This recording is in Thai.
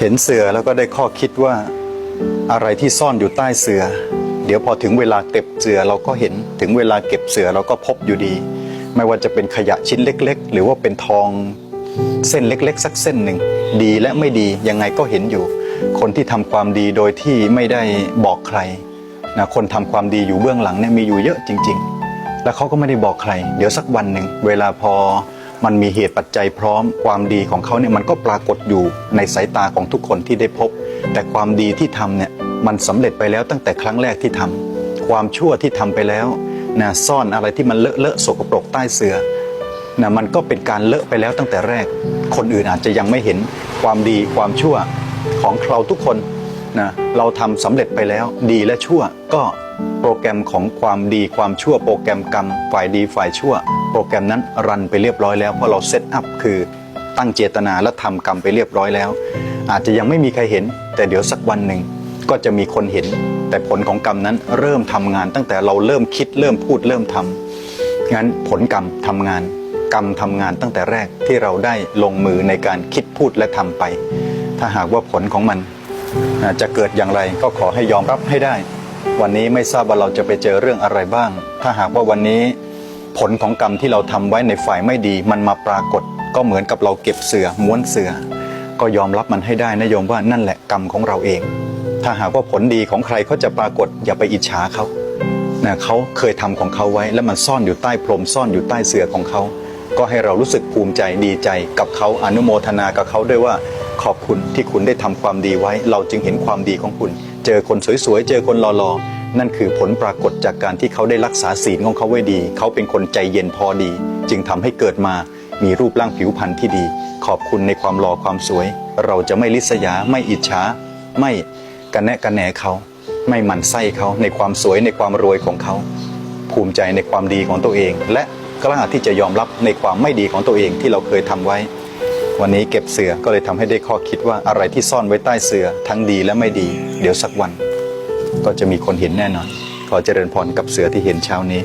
เห็นเสือแล้วก็ได้ข้อคิดว่าอะไรที่ซ่อนอยู่ใต้เสือ เดี๋ยวพอถึงเวลาเก็บเสือเราก็เห็นถึงเวลาเก็บเสือเราก็พบอยู่ดี ไม่ว่าจะเป็นขยะชิ้นเล็ก ๆ หรือว่าเป็นทองเส้นเล็ก ๆ สักเส้นหนึ่งดีและไม่ดียังไงก็เห็นอยู่ คนที่ทำความดีโดยที่ไม่ได้บอกใครนะคนทำความดีอยู่เบื้องหลังเนี่ยมีอยู่เยอะจริง ๆ แล้วเขาก็ไม่ได้บอกใคร เดี๋ยวสักวันหนึ่งเวลาพอ มันมีเหตุปัจจัยพร้อม ความดีของเขาเนี่ยมันก็ปรากฏอยู่ในสายตาของทุกคนที่ได้พบ แต่ความดีที่ทำเนี่ยมันสำเร็จไปแล้วตั้งแต่ครั้งแรกที่ทำความชั่วที่ทำไปแล้วนะซ่อนอะไรที่มันเลอะเลอะสกปรกใต้เสือนะมันก็เป็นการเลอะไปแล้วตั้งแต่แรก คนอื่นอาจจะยังไม่เห็นความดีความชั่วของเราทุกคนนะเราทำสำเร็จไปแล้ว ดีและชั่วก็โปรแกรมของความดีความชั่วโปรแกรมกรรม ฝ่ายดีฝ่ายชั่ว รแกรมนั้นรันไปเรียบร้อยแล้วเพราะเราเซตอัพคือตั้งเจตนาและทำกรรมไปเรียบร้อยแล้ว อาจจะยังไม่มีใครเห็น แต่เดี๋ยวสักวันหนึ่งก็จะมีคนเห็น แต่ผลของกรรมนั้นเริ่มทำงาน ตั้งแต่เราเริ่มคิดเริ่มพูดเริ่มทำงั้นผลกรรมทำงาน กรรมทำงานตั้งแต่แรกที่เราได้ลงมือในการคิดพูดและทำไป ถ้าหากว่าผลของมันจะเกิดอย่างไรก็ขอให้ยอมรับให้ได้ วันนี้ไม่ทราบว่าเราจะไปเจอเรื่องอะไรบ้าง ถ้าหากว่าวันนี้ ผลของกรรมที่เราทำไว้ในฝ่ายไม่ดี มันมาปรากฏก็เหมือนกับเราเก็บเสือม้วนเสือ ก็ยอมรับมันให้ได้นะโยมว่านั่นแหละกรรมของเราเอง ถ้าหากว่าผลดีของใครเขาจะปรากฏอย่าไปอิจฉาเขานะเขาเคยทำของเขาไว้ แล้วมันซ่อนอยู่ใต้พรมซ่อนอยู่ใต้เสือของเขา ก็ให้เรารู้สึกภูมิใจดีใจกับเขาอนุโมทนากับเขาด้วยว่าขอบคุณที่คุณได้ทำความดีไว้ เราจึงเห็นความดีของคุณ เจอคนสวยๆเจอคนหล่อๆ นั่นคือผลปรากฏจากการที่เขาได้รักษาศีลของเขาไว้ดี เขาเป็นคนใจเย็นพอดี จึงทำให้เกิดมามีรูปร่างผิวพรรณที่ดี ขอบคุณในความหล่อความสวย เราจะไม่ลิษยาไม่อิจฉาไม่กระแนะกระแหนเขา ไม่หมั่นไส้เขาในความสวยในความรวยของเขา ภูมิใจในความดีของตัวเอง และกล้าที่จะยอมรับในความไม่ดีของตัวเองที่เราเคยทำไว้ วันนี้เก็บเสือก็เลยทำให้ได้ข้อคิดว่าอะไรที่ซ่อนไว้ใต้เสือทั้งดีและไม่ดี เดี๋ยวสักวัน ก็จะมีคนเห็นแน่นอน ขอเจริญพรกับเสือที่เห็นเช้านี้